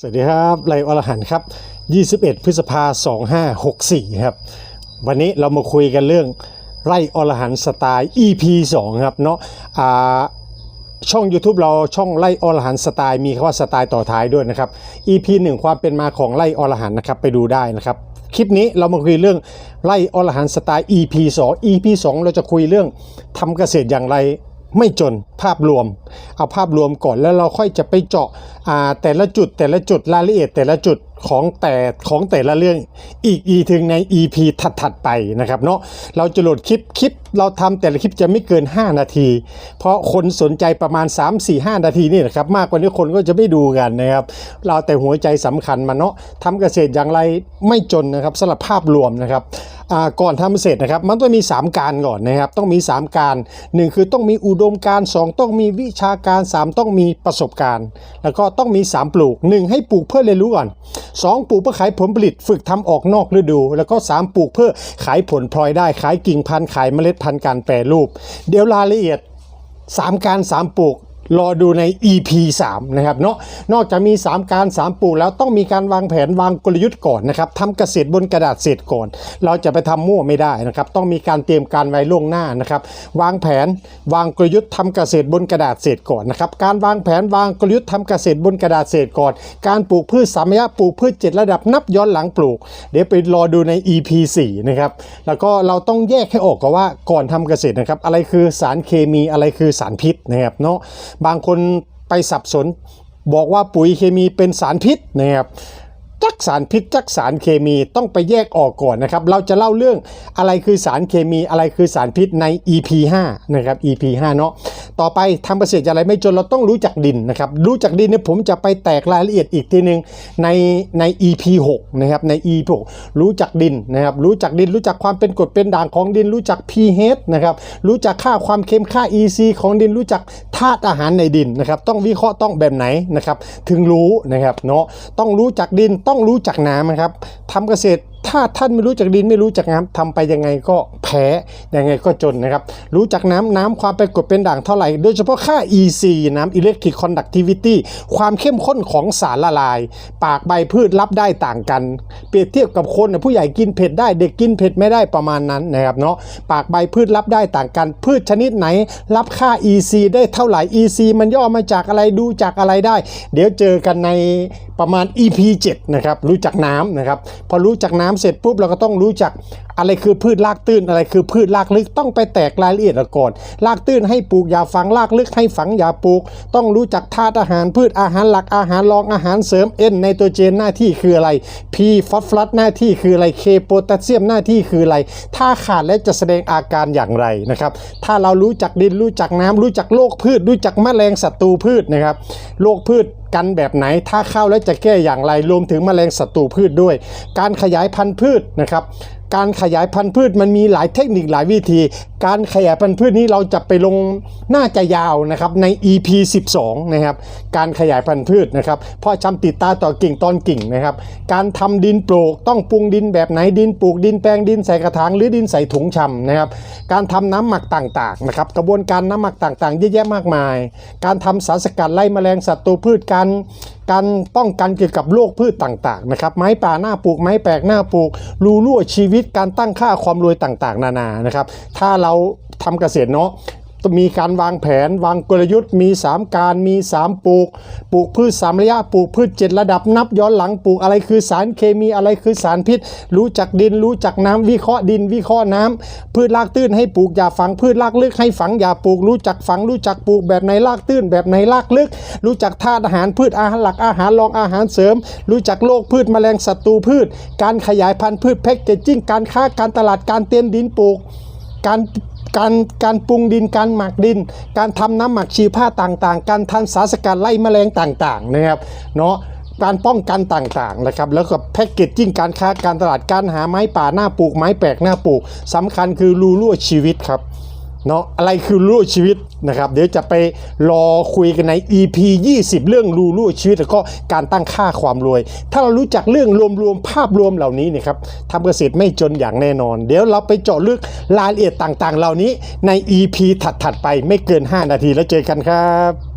สวัสดีครับไลอรหันครับ 21 พฤษภา 2564 ครับ วันนี้เรามาคุยกันเรื่องไรอรหันสไตล์ EP 2 ครับเนาะอ่าช่อง YouTube เราช่องไล่อรหันสไตล์มีคำว่าสไตล์ต่อท้ายด้วยนะครับ EP 1 ความเป็นมาของไล่อรหันนะครับไปดูได้นะครับ คลิปนี้เรามาคุยเรื่องไล่อรหันสไตล์ EP 2 EP 2 เราจะคุยเรื่องทำเกษตรอย่างไรไม่จนภาพรวม เอาภาพรวมก่อนแล้วเราค่อยจะไปเจาะาแต่ละจุดแต่ละจุดรายละเอียดแต่ละจุดของแต่ของแต่ละเรื่องอีกอีถึงใน EP ถัดๆไปนะครับเนาะเราจะโหลดคลิปคลิป เราทำแต่ละคลิปจะไม่เกิน 5 นาที เพราะคนสนใจประมาณ 3 4 5 นาทีนี่แหละครับมากกว่านี้คนก็จะไม่ดูกันนะครับเราแต่หัวใจสำคัญมาเนาะทำเกษตรอย่างไรไม่จนนะครับสำหรับภาพรวมนะครับก่อนทำเสร็จนะครับมันต้องมี 3 การก่อนนะครับต้องมี 3 การ 1 คือต้องมีอุดมการณ์2 ต้องมีวิชาการ 3 ต้องมีประสบการณ์ แล้วก็ต้องมี 3 ปลูก 1 ให้ปลูกเพื่อเรียนรู้ก่อน 2 ปลูกเพื่อขายผลผลิตฝึกทำออกนอกฤดู แล้วก็ 3 ปลูกเพื่อขายผลพลอยได้ขายกิ่งพันธุ์ขายเมล็ดพันธุ์การแปรรูป เดี๋ยวรายละเอียด 3 การ 3 ปลูก รอดูใน EP 3 นะครับเนาะนอกจากมี 3 การ 3ปลูกแล้วต้องมีการวางแผนวางกลยุทธ์ก่อนนะครับทำเกษตรบนกระดาษเสร็จก่อน เราจะไปทำมั่วไม่ได้นะครับ ต้องมีการเตรียมการไว้ล่วงหน้านะครับ วางแผนวางกลยุทธ์ทำเกษตรบนกระดาษเสร็จก่อนนะครับ การวางแผนวางกลยุทธ์ทำเกษตรบนกระดาษเสร็จก่อน การปลูกพืชสามระยะปลูกพืชเจ็ดระดับนับย้อนหลังปลูก เดี๋ยวไปรอดูใน EP 4 นะครับ แล้วก็เราต้องแยกให้ออกก่อนว่าก่อนทำเกษตรนะครับ อะไรคือสารเคมีอะไรคือสารพิษนะครับเนาะบางคนไปสับสน บอกว่าปุ๋ยเคมีเป็นสารพิษนะครับ กสารพิษจักสารเคมีต้องไปแยกออกก่อนนะครับ เราจะเล่าเรื่องอะไรคือสารเคมีอะไรคือสารพิษใน EP 5นะครับ EP 5 เนาะต่อไปทำเกษตรอะไรไม่จนเราต้องรู้จักดินนะครับ รู้จักดินเนี่ยผมจะไปแตกรายละเอียดอีกทีหนึ่งในใน EP 6นะครับใน EP 6รู้จักดินนะครับรู้จักดินรู้จักความเป็นกรดเป็นด่างของดิน รู้จัก pH นะครับรู้จักค่าความเค็มค่า EC ของดินรู้จักธาตุอาหารในดินนะครับต้องวิเคราะห์ต้องแบบไหนนะครับถึงรู้นะครับเนาะต้องรู้จักดินต้องรู้จักน้ำนะครับทำเกษตร ถ้าท่านไม่รู้จักดินไม่รู้จักน้ำทำไปยังไงก็แพ้ยังไงก็จนนะครับ รู้จักน้ำน้ำความเป็นกรดเป็นด่างเท่าไหร่ โดยเฉพาะค่า EC น้ำ Electric Conductivity ความเข้มข้นของสารละลาย ปากใบพืชรับได้ต่างกัน เปรียบเทียบกับคนผู้ใหญ่กินเผ็ดได้เด็กกินเผ็ดไม่ได้ประมาณนั้นนะครับเนาะปากใบพืชรับได้ต่างกัน พืชชนิดไหน รับค่า EC ได้เท่าไหร่ EC มันย่อมาจากอะไรดูจากอะไรได้ เดี๋ยวเจอกันในประมาณ EP 7นะครับรู้จักน้ำนะครับพอรู้จักน้ำเสร็จปุ๊บเราก็ต้องรู้จักอะไรคือพืชรากตื้นอะไรคือพืชรากลึกต้องไปแตกรายละเอียดก่อนรากตื้นให้ปลูกอย่าฝังรากลึกให้ฝังอย่าปลูก ต้องรู้จักธาตุอาหารพืชอาหารหลักอาหารรองอาหารเสริม N ไนโตรเจนหน้าที่คืออะไร P ฟอสฟรัสหน้าที่คืออะไร K โพแทสเซียมหน้าที่คืออะไร ถ้าขาดแล้วจะแสดงอาการอย่างไรนะครับ ถ้าเรารู้จักดินรู้จักน้ำรู้จักโรคพืช รู้จักแมลงศัตรูพืชนะครับโรคพืช กันแบบไหน ถ้าเข้าแล้วจะแก้อย่างไรรวมถึงแมลงศัตรูพืชด้วย การขยายพันธุ์พืชนะครับ การขยายพันธุ์พืชมันมีหลายเทคนิคหลายวิธี การขยายพันธุ์พืชนี้เราจะไปลงน่าจะยาวนะครับใน EP 12 นะครับ การขยายพันธุ์พืชนะครับเพราะชำติดตาต่อกิ่งตอนกิ่งนะครับ การทำดินปลูกต้องปรุงดินแบบไหนดินปลูกดินแปลงดินใส่กระถางหรือดินใส่ถุงชำนะครับ การทำน้ำหมักต่างๆนะครับ กระบวนการน้ำหมักต่างๆเยอะแยะมากมาย การทำสารสกัดไล่แมลงศัตรูพืชการ การป้องกันเกี่ยวกับโรคพืชต่างๆนะครับไม้ป่าหน้าปลูกไม้แปลกหน้าปลูกรูรั่วชีวิตการตั้งค่าความรวยต่างๆ นานานะครับถ้าเราทำเกษตรเนาะ มีการวางแผน วางกลยุทธ์ มี 3 การมี 3 ปลูก ปลูกพืช3ระยะปลูกพืช 7 ระดับนับย้อนหลังปลูกอะไรคือสารเคมีอะไรคือสารพิษ รู้จักดินรู้จักน้ำวิเคราะห์ดินวิเคราะห์น้ำพืชรากตื้นให้ปลูกอย่าฝังพืชรากลึกให้ฝังอย่าปลูกรู้จักฝังรู้จักปลูกแบบไหนรากตื้น แบบไหนรากลึก รู้จักธาตุอาหารพืชอาหารหลักอาหารรองอาหารเสริม รู้จักโรคพืชแมลงศัตรูพืช การขยายพันธุ์พืชแพ็กเกจจิ้งการค้าการตลาดการเตรียมดินปลูกการ การการปรุงดินการหมักดิน การทำน้ำหมักชีผ้าต่างๆ การทำสารสกัดไล่แมลงต่างๆนะครับเนาะการป้องกันต่างๆนะครับแล้วก็แพ็กเกจจิ้งการค้าการตลาดการหาไม้ป่าหน้าปลูกไม้แปลกหน้าปลูกสำคัญคือรูรั่วชีวิตครับ เนาะอะไรคือรู้ชีวิตนะครับ เดี๋ยวจะไปรอคุยกันใน EP 20 เรื่องรู้รู้ชีวิตแล้วก็การตั้งค่าความรวย ถ้าเรารู้จักเรื่องรวมๆภาพรวมเหล่านี้นะครับทำเกษตรไม่จนอย่างแน่นอน เดี๋ยวเราไปเจาะลึกรายละเอียดต่างๆ เหล่านี้ใน EP ถัดๆไปไม่เกิน 5 นาทีแล้วเจอกันครับ